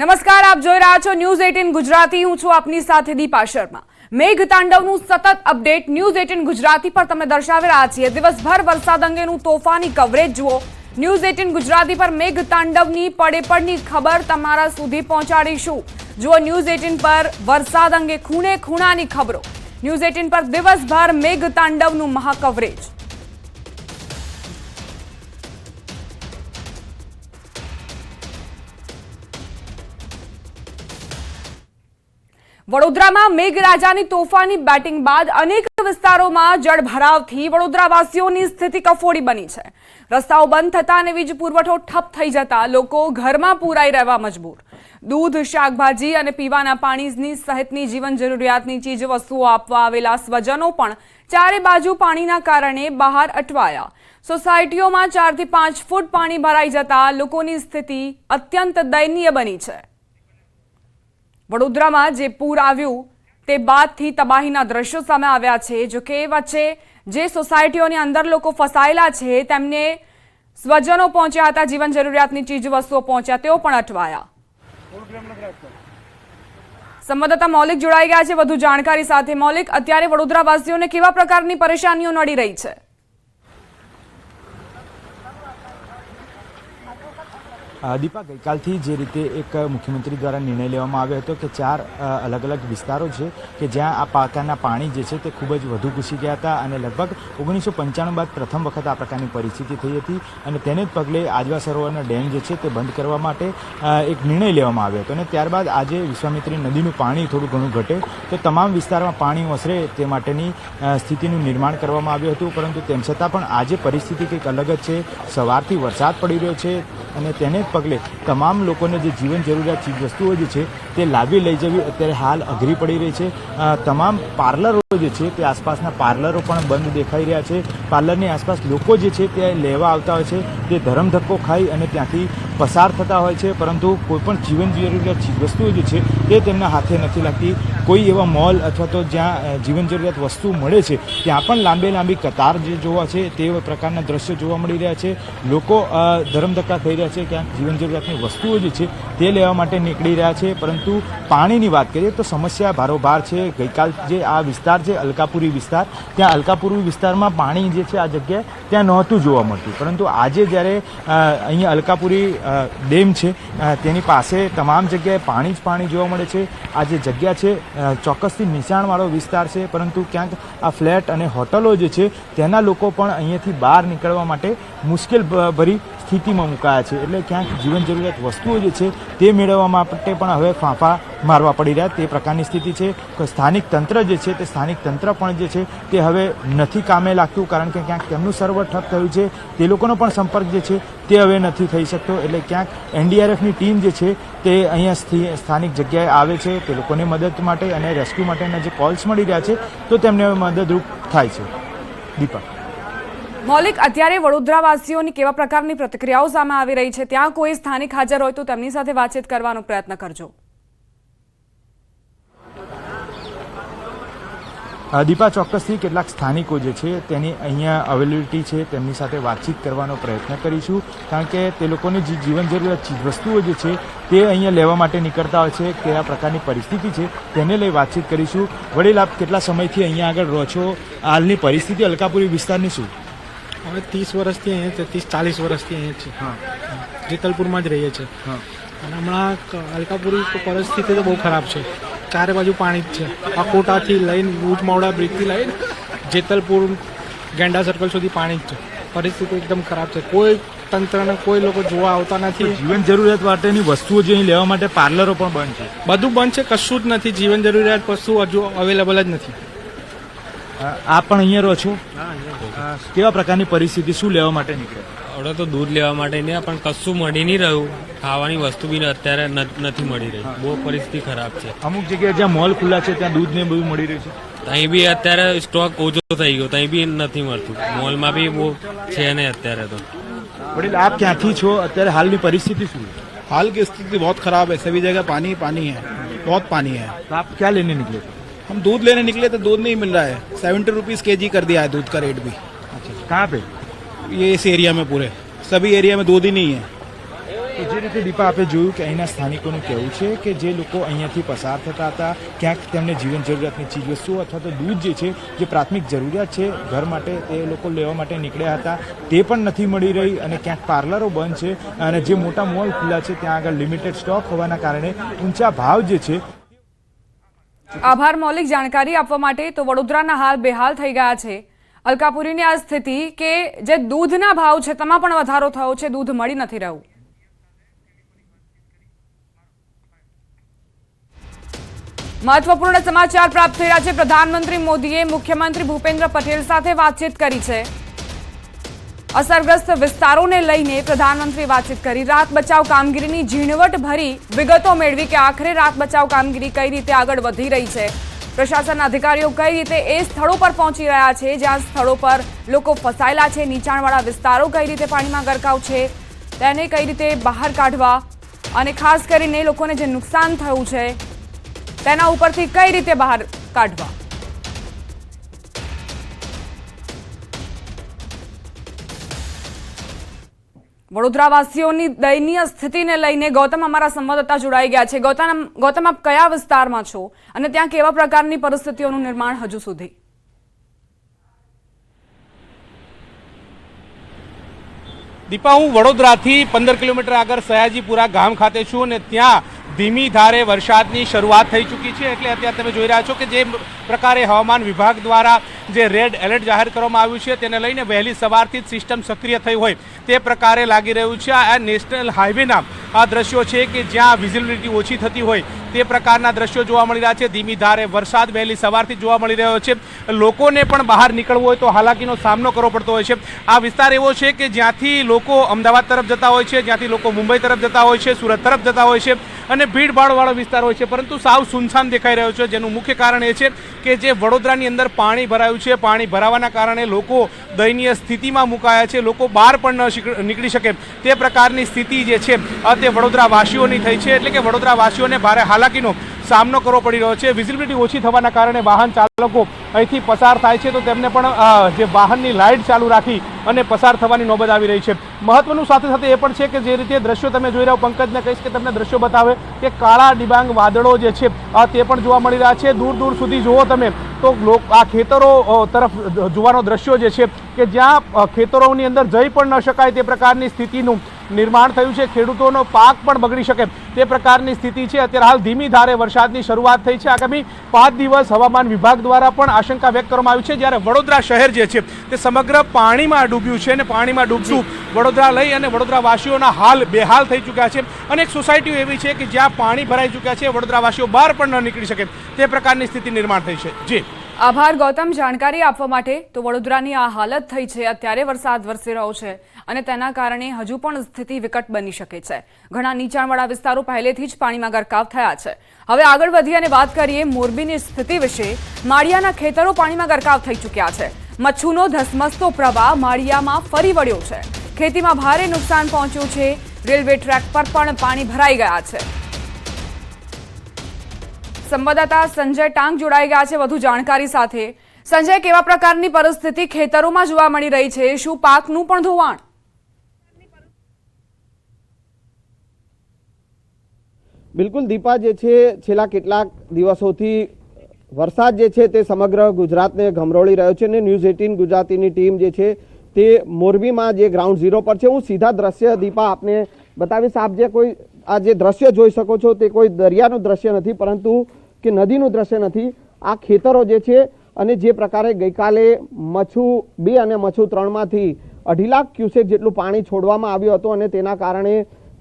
નમસ્કાર, આપ જોઈ રહ્યા છો ન્યૂઝ એટીન ગુજરાતી. હું છું આપની સાથે દીપા શર્મા. મેઘ તાંડવનું સતત અપડેટ ન્યૂઝ એટીન ગુજરાતી પર તમે દર્શાવી રહ્યા છીએ. દિવસભર વરસાદ અંગેનું તોફાની કવરેજ જુઓ. ન્યૂઝ એટીન ગુજરાતી પર મેઘ તાંડવની પડે ખબર તમારા સુધી પહોંચાડીશું. જુઓ ન્યૂઝ એટીન પર વરસાદ અંગે ખૂણે ખૂણાની ખબરો. ન્યૂઝ એટીન પર દિવસભર મેઘ તાંડવનું મહાકવરેજ. વડોદરામાં મેઘરાજાની તોફાની બેટિંગ બાદ અનેક વિસ્તારોમાં જળભરાવથી વડોદરાવાસીઓની સ્થિતિ કફોડી બની છે. રસ્તાઓ બંધ થતા અને વીજ પુરવઠો ઠપ થઈ જતા લોકો ઘરમાં પૂરાઈ રહેવા મજબૂર. દૂધ, શાકભાજી અને પીવાના પાણીની સહિતની જીવન જરૂરિયાતની ચીજ વસ્તુઓ આપવા આવેલા સ્વજનો પણ ચારે બાજુ પાણીના કારણે બહાર અટવાયા. સોસાયટીઓમાં ચારથી પાંચ ફૂટ પાણી ભરાઈ જતા લોકોની સ્થિતિ અત્યંત દયનીય બની છે. વડોદરામાં જે પૂર આવ્યું, તે બાદથી તબાહીના દ્રશ્યો સામે આવ્યા છે. જો કે વચ્ચે જે સોસાયટીઓની અંદર લોકો ફસાયેલા છે, તેમને સ્વજનો પહોંચ્યા હતા, જીવન જરૂરિયાતની ચીજ વસ્તુઓ પહોંચ્યા, તેઓ પણ અટવાયા. સંવાદદાતા મૌલિક જોડાઈ ગયા છે. વધુ જાણકારી સાથે મૌલિક, અત્યારે વડોદરાવાસીઓને કેવા પ્રકારની પરેશાનીઓ નડી રહી છે? દીપા, ગઈકાલથી જે રીતે એક મુખ્યમંત્રી દ્વારા નિર્ણય લેવામાં આવ્યો હતો કે ચાર અલગ અલગ વિસ્તારો છે કે જ્યાં આ પ્રકારના પાણી જે છે તે ખૂબ જ વધુ ઘૂસી ગયા હતા અને લગભગ ઓગણીસો પંચાણું બાદ પ્રથમ વખત આ પ્રકારની પરિસ્થિતિ થઈ હતી અને તેને જ પગલે આજવા સરોવરનો ડેમ જે છે તે બંધ કરવા માટે એક નિર્ણય લેવામાં આવ્યો હતો. અને ત્યારબાદ આજે વિશ્વામિત્રી નદીનું પાણી થોડું ઘણું ઘટે તો તમામ વિસ્તારમાં પાણી ઓસરે તે માટેની સ્થિતિનું નિર્માણ કરવામાં આવ્યું હતું. પરંતુ તેમ છતાં પણ આજે પરિસ્થિતિ કંઈક અલગ જ છે. સવારથી વરસાદ પડી રહ્યો છે. અને તેને પગલે તમામ લોકોને જે જીવન જરૂરિયાત ચીજ વસ્તુઓ જે છે તે લાવી લઈ જવી. અત્યારે હાલ અઘરી પડી રહી છે. તમામ પાર્લરો જે છે તે આસપાસના પાર્લરો પણ બંધ દેખાઈ રહ્યા છે. પાર્લરની આસપાસ લોકો જે છે તે લેવા આવતા હોય છે. તે ધરમ ધક્કો ખાઈ અને ત્યાંથી પસાર થતા હોય છે, પરંતુ કોઈપણ જીવન જરૂરિયાત વસ્તુઓ જે છે તે તેમના હાથે નથી લાગતી. કોઈ એવા મોલ અથવા તો જ્યાં જીવન જરૂરિયાત વસ્તુ મળે છે, ત્યાં પણ લાંબે લાંબી કતાર જે જોવા છે, તે પ્રકારના દ્રશ્યો જોવા મળી રહ્યા છે. લોકો ધરમધક્કા થઈ રહ્યા છે, ક્યાંક જીવન જરૂરિયાતની વસ્તુઓ જે છે, તે લેવા માટે નીકળી રહ્યા છે, પરંતુ પાણીની વાત કરીએ તો સમસ્યા ભારોભાર છે. ગઈકાલ જે આ વિસ્તાર છે, અલકાપુરી વિસ્તાર, ત્યાં અલકાપુરી વિસ્તારમાં પાણી જે છે, આ જગ્યાએ ત્યાં નહોતું જોવા મળતું. પરંતુ આજે જ્યારે અહીંયા અલકાપુરી ડેમ છે તેની પાસે તમામ જગ્યાએ પાણી જ પાણી જોવા મળે છે. આ જે જગ્યા છે ચોક્કસથી નિશાણવાળો વિસ્તાર છે, પરંતુ ક્યાંક આ ફ્લેટ અને હોટલો જે છે તેના લોકો પણ અહીંયાથી બહાર નીકળવા માટે મુશ્કેલ ભરી સ્થિતિમાં મુકાયા છે. એટલે ક્યાંક જીવન જરૂરિયાત વસ્તુઓ જે છે તે મેળવવા માટે પણ હવે ફાંફા મારવા પડી રહ્યા. તે પ્રકારની સ્થિતિ છે. કે સ્થાનિક તંત્ર જે છે તે સ્થાનિક તંત્ર પણ જે છે તે હવે નથી કામે લાગતું કારણ કે ક્યાંક તેમનું સર્વર ઠપ થયું છે. તે લોકોનો પણ સંપર્ક જે છે તે હવે નથી થઈ શકતો. એટલે ક્યાંક એનડીઆરએફની ટીમ જે છે તે અહીંયા સ્થિ- સ્થાનિક જગ્યાએ આવે છે. તે લોકોને મદદ માટે અને રેસ્ક્યુ માટેના જે કોલ્સ મળી રહ્યા છે, તો તેમને હવે મદદરૂપ થાય છે. દીપક. મૌલિક, અત્યારે વડોદરાવાસીઓની કેવા પ્રકારની પ્રતિક્રિયાઓ સામે આવી રહી છે? ત્યાં કોઈ સ્થાનિક હાજર હોય તો તેમની સાથે વાતચીત કરવાનો પ્રયત્ન કરજો. દીપા, ચોક્કસથી કેટલાક સ્થાનિકો જે છે, તેની અહીંયા અવેલેબિલિટી છે, તેમની સાથે વાતચીત કરવાનો પ્રયત્ન કરીશું. કારણ કે તે લોકોની જે જીવન જરૂરિયાત ચીજ વસ્તુઓ જે છે, તે અહીંયા લેવા માટે નીકળતા હોય છે, કેવા પ્રકારની પરિસ્થિતિ છે, તેને લઈ વાતચીત કરીશું. વડીલ, આપ કેટલા સમયથી અહીંયા આગળ રહો છો? હાલની પરિસ્થિતિ અલકાપુરી વિસ્તારની શું? હવે ત્રીસ વર્ષથી અહીંયા છે ત્રીસ ચાલીસ વર્ષથી અહીંયા છે. જેતલપુરમાં જ રહીએ છીએ. અને હમણાં અલકાપુરી પરિસ્થિતિ તો બહુ ખરાબ છે. ચારે બાજુ પાણી જ છે. અકોટાથી લઈને ઉચમાવડા બ્રિજથી લઈને જેતલપુર ગેંડા સર્કલ સુધી પાણી જ છે. પરિસ્થિતિ એકદમ ખરાબ છે. કોઈ તંત્રને કોઈ લોકો જોવા આવતા નથી. જીવન જરૂરિયાત માટેની વસ્તુઓ જે અહીં લેવા માટે પાર્લરો પણ બંધ છે. બધું બંધ છે કશું જ નથી. જીવન જરૂરિયાત વસ્તુ હજુ અવેલેબલ જ નથી. આપ પણ અહીંયા રહો છો અ, કેવા પ્રકારની પરિસ્થિતિ શું લેવા માટે નીકળે હવે તો દૂધ લેવા માટે નહીં પણ કશું મળી નહીં રહ્યું ખાવાની વસ્તુ બી અત્યારે ન- નથી મળી રહી બહુ પરિસ્થિતિ ખરાબ છે અમુક જગ્યાએ જ્યાં મોલ ખુલ્લા છે ત્યાં દૂધ ને બધું મળી રહ્યું છે અહીં બી અત્યારે સ્ટોક ઓછો થઈ ગયો ત્યાં બી નથી મળતું મોલમાં બી બહુ છે નહીં અત્યારે તો વડીલ આપ ક્યાંથી છો અત્યારે હાલની પરિસ્થિતિ શું છે हाल की स्थिति बहुत खराब है सभी जगह पानी ही पानी है बहुत पानी है तो आप क्या लेने निकले थे हम दूध लेने निकले तो दूध नहीं मिल रहा है सेवेंटी रुपीज के जी कर दिया है दूध का रेट भी अच्छा कहाँ पे ये इस एरिया में पूरे सभी एरिया में दूध ही नहीं है જે રીતે દીપા આપે જોયું કે અહીંના સ્થાનિકોનું કહેવું છે કે જે લોકો અહીંયાથી પસાર થતા હતા ક્યાંક તેમને જીવન જરૂરિયાતની ચીજવસ્તુઓ અથવા તો દૂધ જે છે જે પ્રાથમિક જરૂરિયાત છે ઘર માટે તે લોકો લેવા માટે નીકળ્યા હતા તે પણ નથી મળી રહી અને ક્યાંક પાર્લરો બંધ છે અને જે મોટા મોલ ખુલ્લા છે ત્યાં આગળ લિમિટેડ સ્ટોક હોવાના કારણે ઊંચા ભાવ જે છે આભાર, મૌલિક જાણકારી આપવા માટે તો વડોદરાના હાલ બેહાલ થઈ ગયા છે. અલકાપુરીની આ સ્થિતિ કે જે દૂધના ભાવ છે તેમાં પણ વધારો થયો છે, દૂધ મળી નથી રહ્યું. મહત્વપૂર્ણ સમાચાર પ્રાપ્ત થઈ રહ્યા છે. પ્રધાનમંત્રી મોદીએ મુખ્યમંત્રી ભૂપેન્દ્ર પટેલ સાથે વાતચીત કરી છે. અસરગ્રસ્ત વિસ્તારોને લઈને પ્રધાનમંત્રી વાતચીત કરી. રાત બચાવ કામગીરીની ઝીણવટ ભરી વિગતો મેળવી કે આખરે રાત બચાવ કામગીરી કઈ રીતે આગળ વધી રહી છે? પ્રશાસનના અધિકારીઓ કઈ રીતે એ સ્થળો પર પહોંચી રહ્યા છે? જ્યાં સ્થળો પર લોકો ફસાયેલા છે? નીચાણવાળા વિસ્તારો કઈ રીતે પાણીમાં ગરકાવ છે? તેને કઈ રીતે બહાર કાઢવા? અને ખાસ કરીને લોકોને જે નુકસાન થયું છે, તેના ઉપરથી કઈ રીતે બહાર કાઢવા? વડોદરાવાસીઓની દયનીય સ્થિતિને લઈને ગૌતમ અમારા સંવાદદાતા જોડાઈ ગયા છે. ગૌતમ ગૌતમ, આપ કયા વિસ્તારમાં છો? અને ત્યાં કેવા પ્રકારની પરિસ્થિતિઓનું નિર્માણ હજુ સુધી? દીપા, હું વડોદરાથી પંદર કિલોમીટર આગળ સયાજીપુરા ગામ ખાતે છું અને ત્યાં ધીમી ધારે વરસાદની શરૂઆત થઈ ચૂકી છે એટલે અત્યારે તમે જોઈ રહ્યા છો કે જે પ્રકારે હવામાન વિભાગ દ્વારા જે રેડ એલર્ટ જાહેર કરવામાં આવ્યું છે તેને લઈને વહેલી સવારથી જ સિસ્ટમ સક્રિય થઈ હોય તે પ્રકારે લાગી રહ્યું છે. આ નેશનલ હાઈવેના આ દ્રશ્યો છે કે જ્યાં વિઝિબિલિટી ઓછી થતી હોય તે પ્રકારના દ્રશ્યો જોવા મળી રહ્યા છે. ધીમી ધારે વરસાદ વહેલી સવારથી જોવા મળી રહ્યો છે. લોકોને પણ બહાર નીકળવું હોય તો હાલાકીનો સામનો કરવો પડતો હોય છે. આ વિસ્તાર એવો છે કે જ્યાંથી લોકો અમદાવાદ તરફ જતા હોય છે, જ્યાંથી લોકો મુંબઈ તરફ જતા હોય છે, સુરત તરફ જતા હોય છે અને ભીડભાડવાળો વિસ્તાર હોય છે. પરંતુ સાવ સુનસાન દેખાઈ રહ્યો છે. જેનું મુખ્ય કારણ એ છે કે જે વડોદરાની અંદર પાણી ભરાયું છે. પાણી ભરાવાના કારણે લોકો દયનીય સ્થિતિમાં મુકાયા છે. લોકો બહાર પણ ન નીકળી શકે. તે પ્રકારની સ્થિતિ જે છે તે વડોદરાવાસીઓની થઈ છે. એટલે કે વડોદરાવાસીઓને ભારે હાલાકીનો સામનો કરવો પડી રહ્યો છે. વિઝિબિલિટી ઓછી થવાના કારણે વાહન ચાલકો અહીંથી પસાર થાય છે. તો તેમને પણ જે વાહનની લાઇટ ચાલુ રાખી અને પસાર થવાની નોબત આવી રહી છે. મહત્વનું સાથે સાથે એ પણ છે કે જે રીતે દ્રશ્યો તમે જોઈ રહ્યા પંકજને કહીશ કે તમને દ્રશ્યો બતાવે. કે કાળા ડિબાંગ વાદળો જે છે તે પણ જોવા મળી રહ્યા છે. દૂર દૂર સુધી જુઓ તમે તો આ ખેતરો તરફ જોવાનો દ્રશ્યો જે છે કે જ્યાં ખેતરોની અંદર જઈ પણ ન શકાય તે પ્રકારની સ્થિતિનું નિર્માણ થયું છે. ખેડૂતોનો પાક પણ બગડી શકે. તે પ્રકારની સ્થિતિ છે. અત્યારે હાલ ધીમી ધારે વરસાદની શરૂઆત થઈ છે. આગામી પાંચ દિવસ હવામાન વિભાગ દ્વારા પણ આશંકા વ્યક્ત કરવામાં આવી છે. જ્યારે વડોદરા શહેર જે છે, તે સમગ્ર પાણીમાં ડૂબ્યું છે અને પાણીમાં ડૂબતું વડોદરા લઈ અને વડોદરાવાસીઓના હાલ બેહાલ થઈ ચૂક્યા છે. અને એક સોસાયટીઓ એવી છે કે જ્યાં પાણી ભરાઈ ચૂક્યા છે. વડોદરાવાસીઓ બહાર પણ ન નીકળી શકે. તે પ્રકારની સ્થિતિ નિર્માણ થઈ છે. જી. આભાર, ગૌતમ. જાણકારી આપવા માટે તો વડોદરાની આ હાલત થઈ છે. અત્યારે વરસાદ વરસી રહ્યો છે અને તેના કારણે હજુ પણ સ્થિતિ વિકટ બની શકે છે. ઘણા નીચાણવાળા વિસ્તારો પહેલેથી જ પાણીમાં ગરકાવ થયા છે. હવે આગળ વધી અને વાત કરીએ મોરબીની સ્થિતિ વિશે. માળિયાના ખેતરો પાણીમાં ગરકાવ થઈ ચૂક્યા છે. મચ્છુનો ધસમસતો પ્રવાહ માળિયામાં ફરી વળ્યો છે. ખેતીમાં ભારે નુકસાન પહોંચ્યું છે. રેલવે ટ્રેક પર પણ પાણી ભરાઈ ગયા છે. સંવાદદાતા સંજય ટાંગ જોડાઈ ગયા છે વધુ જાણકારી સાથે. સંજય, કેવા પ્રકારની પરિસ્થિતિ ખેતરોમાં જોવા મળી રહી છે? શું પાકનું પણ ધોવાણ? બિલકુલ, દીપા, જે છે, છેલ્લા કેટલાક દિવસોથી વરસાદ જે છે તે સમગ્ર ગુજરાતને ગમરોળી રહ્યો છે અને ન્યૂઝ એટીન ગુજરાતીની ટીમ જે છે તે મોરબીમાં જે ગ્રાઉન્ડ ઝીરો પર છે. હું સીધા દ્રશ્ય, દીપા, આપને બતાવીશ. આપ જે કોઈ આ જે દ્રશ્ય જોઈ શકો છો તે કોઈ દરિયાનું દ્રશ્ય નથી, પરંતુ કે નદીનું દ્રશ્ય નથી. આ ખેતરો જે છે અને જે પ્રકારે ગઈકાલે મચ્છુ બે અને મચ્છુ ત્રણમાંથી અઢી લાખ ક્યુસેક જેટલું પાણી છોડવામાં આવ્યું હતું અને તેના કારણે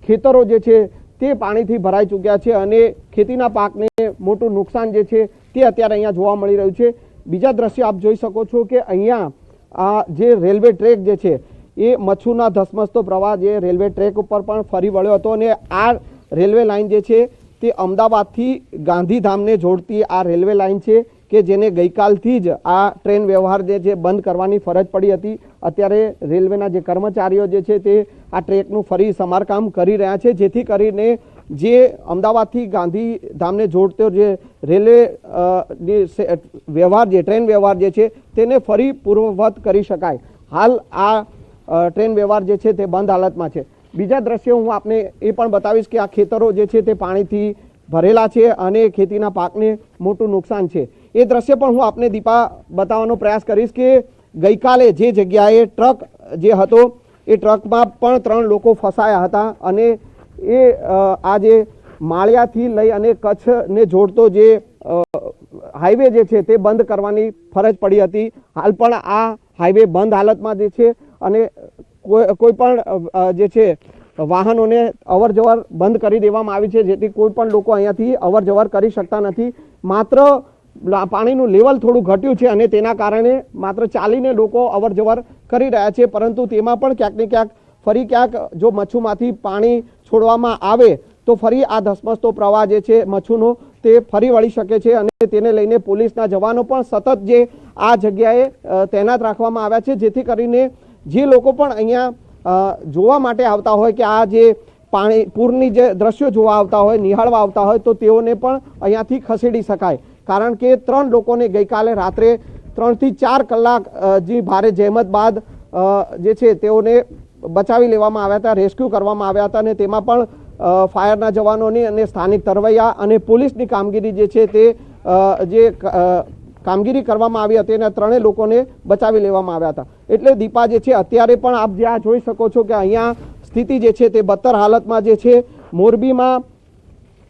ખેતરો જે છે તે પાણીથી ભરાઈ ચૂક્યા છે અને ખેતીના પાકને મોટું નુકસાન જે છે તે અત્યારે અહીંયા જોવા મળી રહ્યું છે. બીજા દ્રશ્યો આપ જોઈ શકો છો કે અહીંયા આ જે રેલવે ટ્રેક જે છે એ મચ્છુના ધસમસતો પ્રવાહ જે રેલવે ટ્રેક ઉપર પણ ફરી વળ્યો હતો અને આ રેલવે લાઇન જે છે તે અમદાવાદથી ગાંધીધામને જોડતી આ રેલવે લાઇન છે કે જેને ગઈકાલથી જ આ ટ્રેન વ્યવહાર જે છે બંધ કરવાની ફરજ પડી હતી. અત્યારે રેલવેના જે કર્મચારીઓ જે છે તે આ ટ્રેકનું ફરી સમારકામ કરી રહ્યા છે. જેથી કરીને જે અમદાવાદથી ગાંધીધામને જોડતો જે રેલવે વ્યવહાર જે ટ્રેન વ્યવહાર જે છે તેને ફરી પૂર્વવત કરી શકાય. હાલ આ ટ્રેન વ્યવહાર જે છે તે બંધ હાલતમાં છે. બીજા દ્રશ્યો હું આપને એ પણ બતાવીશ કે આ ખેતરો જે છે તે પાણીથી ભરેલા છે અને ખેતીના પાકને મોટું નુકસાન છે. એ દ્રશ્ય પણ હું આપને દીપા બતાવવાનો પ્રયાસ કરીશ કે ગઈકાલે જે જગ્યાએ ટ્રક જે હતો, એ ટ્રકમાં પણ ત્રણ લોકો ફસાયા હતા અને એ આ જે માળિયાથી લઈ અને કચ્છને જોડતો જે હાઈવે જે છે તે બંધ કરવાની ફરજ પડી હતી. હાલ પણ આ હાઈવે બંધ હાલતમાં જે છે અને કોઈ કોઈ પણ જે છે, વાહનોને અવર જવર બંધ કરી દેવામાં આવી છે, જેથી કોઈ પણ લોકો અહીંયાથી અવર જવર કરી શકતા નથી. માત્ર પાણીનું લેવલ થોડું ઘટ્યું છે અને તેના કારણે માત્ર ચાલીને લોકો અવર જવર કરી રહ્યા છે, પરંતુ તેમાં પણ ક્યાંક ને ક્યાંક ફરી ક્યાંક જો મચ્છુમાંથી પાણી છોડવામાં આવે, તો ફરી આ ધસમસતો પ્રવાહ જે છે, મચ્છુનો તે ફરી વળી શકે છે અને તેને લઈને પોલીસના જવાનો પણ સતત જે આ જગ્યાએ તૈનાત રાખવામાં આવ્યા છે, જેથી કરીને જે લોકો પણ અહીંયા જોવા માટે આવતા હોય કે આ જે પાણી, પૂરની જે દ્રશ્યો જોવા આવતા હોય, નિહાળવા આવતા હોય, તો તેઓને પણ અહીંયાથી ખસેડી શકાય. કારણ કે ત્રણ લોકોને ગઈકાલે રાત્રે ત્રણથી ચાર કલાક જે ભારે જહેમત બાદ જે છે તેઓને બચાવી લેવામાં આવ્યા હતા, રેસ્ક્યુ કરવામાં આવ્યા હતા અને તેમાં પણ ફાયરના જવાનોની અને સ્થાનિક તરવૈયા અને પોલીસની કામગીરી જે છે તે જે કામગીરી કરવામાં આવી હતી અને ત્રણેય લોકોને બચાવી લેવામાં આવ્યા હતા. એટલે દીપા જે છે અત્યારે પણ આપ જ્યાં જોઈ શકો છો કે અહીંયા સ્થિતિ જે છે તે બદતર હાલતમાં જે છે. મોરબીમાં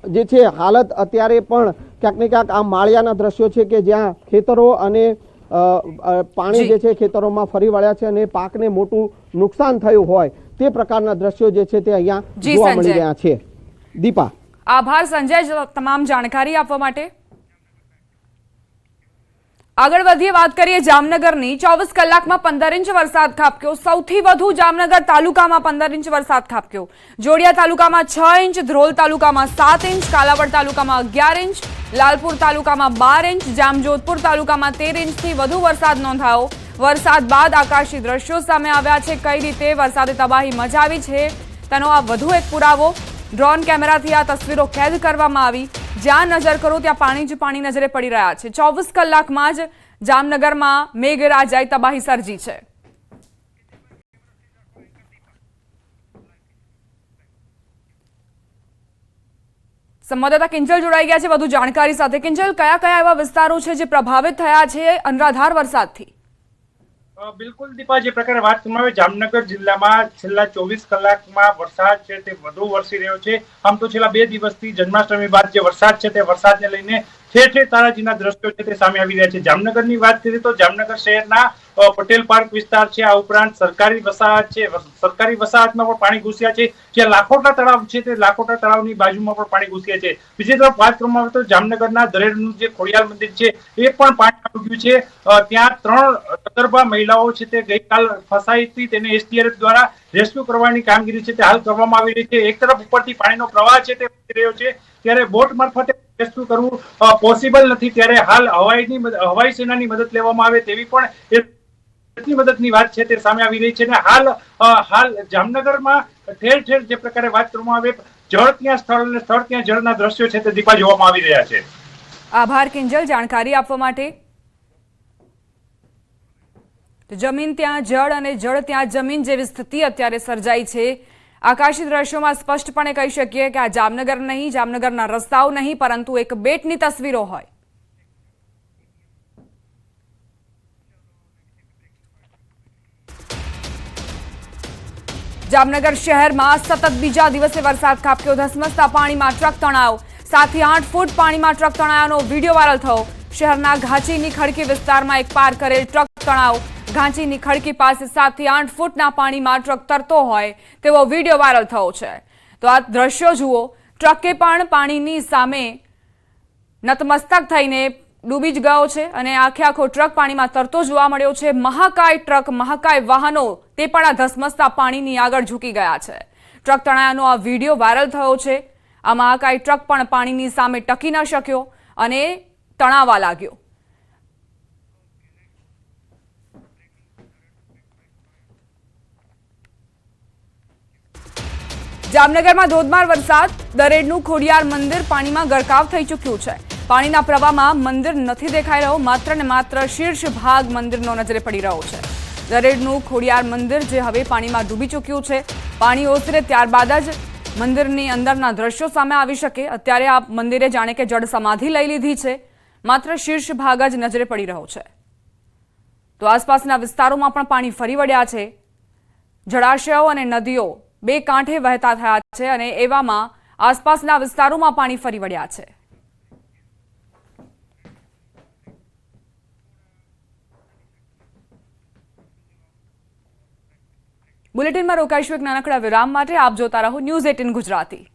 જે છે હાલત અત્યારે પણ ક્યાંક ને ક્યાંક આ માળિયાના દ્રશ્યો છે કે જ્યાં ખેતરો અને પાણી જે છે ખેતરોમાં ફરી વળ્યા છે અને પાકને મોટું નુકસાન થયું હોય તે પ્રકારના દ્રશ્યો જે છે તે અહીંયા જોવા મળી રહ્યા છે. દીપા. આભાર સંજય તમામ જાણકારી આપવા માટે. આગળ વધીએ, વાત કરીએ જામનગરની. ચોવીસ કલાકમાં પંદર ઇંચ વરસાદ ખાબક્યો. સૌથી વધુ જામનગર તાલુકામાં પંદર ઇંચ વરસાદ ખાબક્યો. જોડિયા તાલુકામાં છ ઇંચ, ધ્રોલ તાલુકામાં સાત ઇંચ, કાલાવડ તાલુકામાં અગિયાર ઇંચ, લાલપુર તાલુકામાં બાર ઇંચ, જામજોધપુર તાલુકામાં તેર ઇંચથી વધુ વરસાદ નોંધાયો. વરસાદ બાદ આકાશી દ્રશ્યો સામે આવ્યા છે. કઈ રીતે વરસાદે તબાહી મચાવી છે? તેનો આ વધુ એક પુરાવો. ડ્રોન કેમેરાથી આ તસવીરો કેદ કરવામાં આવી. જ્યાં નજર કરો ત્યાં પાણી જ પાણી નજરે પડી રહ્યા છે. ચોવીસ કલાકમાં જ જામનગરમાં મેઘરાજાએ તબાહી સર્જી છે. સંવાદદાતા કિંજલ જોડાઈ ગયા છે. વધુ જાણકારી સાથે. કિંજલ કયા કયા એવા વિસ્તારો છે જે પ્રભાવિત થયા છે અનરાધાર વરસાદથી? બિલકુલ દીપા, જે પ્રકારે વાત કરવામાં જામનગર જિલ્લામાં છેલ્લા ચોવીસ કલાકમાં વરસાદ છે તે વધુ વરસી રહ્યો છે. આમ તો છેલ્લા બે દિવસથી જન્માષ્ટમી બાદ જે વરસાદ છે તે વરસાદને લઈને ઠેર ઠેર તારાજીના દ્રશ્યો છે તે સામે આવી રહ્યા છે. જામનગરની વાત કરીએ તો જામનગર શહેરના પટેલ પાર્ક વિસ્તાર છે. આ ઉપરાંત સરકારી વસાહત છે. સરકારી વસાહતમાં પણ પાણી ઘૂસ્યા છે. જે લાખોટા તળાવ છે તે લાખોટા તળાવની બાજુમાં પણ પાણી ઘૂસ્યા છે. બીજી તરફ વાત કરવામાં આવે તો જામનગરના દરેડનું જે ખોડિયાર મંદિર છે, એ પણ પાણી ડૂબ્યું છે. ત્યાં ત્રણ સગર્ભા મહિલાઓ છે તે ગઈકાલ ફસાઈ હતી. તેને એસડીઆરએફ દ્વારા રેસ્ક્યુ કરવાની કામગીરી છે તે હાલ કરવામાં આવી રહી છે. એક તરફ ઉપરથી પાણીનો પ્રવાહ છે તે વધી રહ્યો છે. ત્યારે બોટ મારફતે રેસ્ક્યુ કરવું પોસિબલ નથી. ત્યારે હાલ હવાઈની હવાઈ સેનાની મદદ લેવામાં આવે તેવી પણ એક એટલી મદદની વાત છે તે સામે આવી રહી છે અને હાલ હાલ જામનગરમાં ઠેર ઠેર જે પ્રકારે વાત કરવામાં આવે, જળ ત્યાં સ્થળ અને સ્થળ ત્યાં જળના દ્રશ્યો છે તે દીપા જોવામાં આવી રહ્યા છે. આભાર, કિંજલ, જાણકારી આપવા માટે. જમીન ત્યાં, જળ અને જળ ત્યાં જમીન જેવી સ્થિતિ અત્યારે સર્જાઈ છે. આકાશી દ્રશ્યોમાં સ્પષ્ટપણે કહી શકીએ કે આ જામનગર નહીં, જામનગરના રસ્તાઓ નહીં, પરંતુ એક બેટની તસવીરો હોય. જામનગર શહેરમાં સતત બીજા દિવસે વરસાદ ખાબક્યો. ધસમસતા પાણીમાં ટ્રક તણાવ. સાતથી આઠ ફૂટ પાણીમાં ટ્રક તણાયાનો વીડિયો વાયરલ થયો. શહેરના ઘાંચીની ખડકી વિસ્તારમાં એક પાર કરેલ ટ્રક તણાવ. ઘાંચીની ખડકી પાસે સાતથી આઠ ફૂટના પાણીમાં ટ્રક તરતો હોય તેવો વીડિયો વાયરલ થયો છે. તો આ દ્રશ્યો જુઓ. ટ્રકે પણ પાણીની સામે નતમસ્તક થઈને ડૂબી જ ગયો છે અને આખે આખો ટ્રક પાણીમાં તરતો જોવા મળ્યો છે. મહાકાય ટ્રક, મહાકાય વાહનો, તે પણ આ ધસમસતા પાણીની આગળ ઝૂકી ગયા છે. ટ્રક તણાયાનો આ વીડિયો વાયરલ થયો છે. આ મહાકાય ટ્રક પણ પાણીની સામે ટકી ન શક્યો અને તણાવા લાગ્યો. જામનગરમાં ધોધમાર વરસાદ. દરેડનું ખોડિયાર મંદિર પાણીમાં ગરકાવ થઈ ચૂક્યું છે. પાણીના પ્રવાહમાં મંદિર નથી દેખાઈ રહ્યો. માત્ર ને માત્ર શીર્ષ ભાગ મંદિરનો નજરે પડી રહ્યો છે. દરેડનું ખોડિયાર મંદિર જે હવે પાણીમાં ડૂબી ચૂક્યું છે, પાણી ઓસરે ત્યારબાદ જ મંદિરની અંદરના દ્રશ્યો સામે આવી શકે. અત્યારે આ મંદિરે જાણે કે જળ સમાધિ લઈ લીધી છે. માત્ર શીર્ષ ભાગ જ નજરે પડી રહ્યો છે. તો આસપાસના વિસ્તારોમાં પણ પાણી ફરી વળ્યા છે. જળાશયો અને નદીઓ બે કાંઠે વહેતા થયા છે અને એવામાં આસપાસના વિસ્તારોમાં પાણી ફરી વળ્યા છે. બુલેટિનમાં રોકાઈશું એક નાનકડા વિરામ માટે. આપ જોતા રહો ન્યૂઝ એટીન ગુજરાતી.